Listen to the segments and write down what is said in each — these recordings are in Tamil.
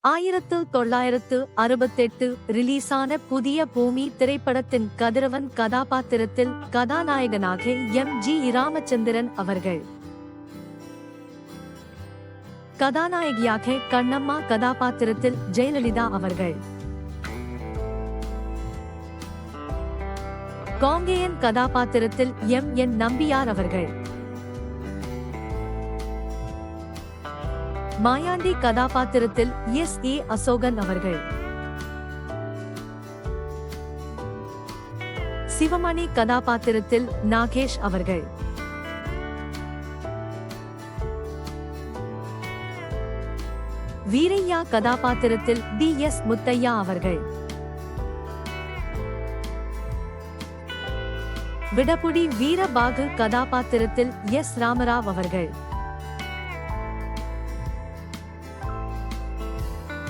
ஆயிரத்து தொள்ளாயிரத்து அறுபத்தெட்டு ரிலீஸான புதிய பூமி திரைப்படத்தின் கதிரவன் கதாபாத்திரத்தில் கதாநாயகனாக எம். ஜி. ராமச்சந்திரன் அவர்கள். கதாநாயகியாக கண்ணம்மா கதாபாத்திரத்தில் ஜெயலலிதா அவர்கள். காங்கேயன் கதாபாத்திரத்தில் எம். என். நம்பியார் அவர்கள். மாயாண்டி கதாபாத்திரத்தில் எஸ். ஏ. அசோகன் அவர்கள். சிவமணி கதாபாத்திரத்தில் நாகேஷ் அவர்கள். வீரையா கதாபாத்திரத்தில் டி. எஸ். முத்தையா அவர்கள். விடபுடி வீரபாகு கதாபாத்திரத்தில் எஸ். ராமராவ் அவர்கள்.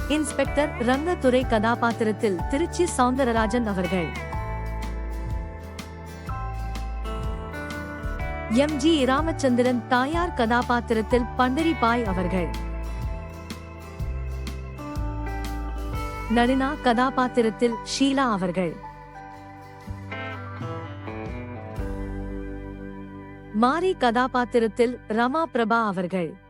இன்ஸ்பெக்டர் ரங்கத்துறை கதாபாத்திரத்தில் திருச்சி சவுந்தரராஜன் அவர்கள். எம். ஜி. ராமச்சந்திரன் தாயார் கதாபாத்திரத்தில் பண்டரிபாய் அவர்கள். நளினா கதாபாத்திரத்தில் ஷீலா அவர்கள். மாரி கதாபாத்திரத்தில் ரமா பிரபா அவர்கள்.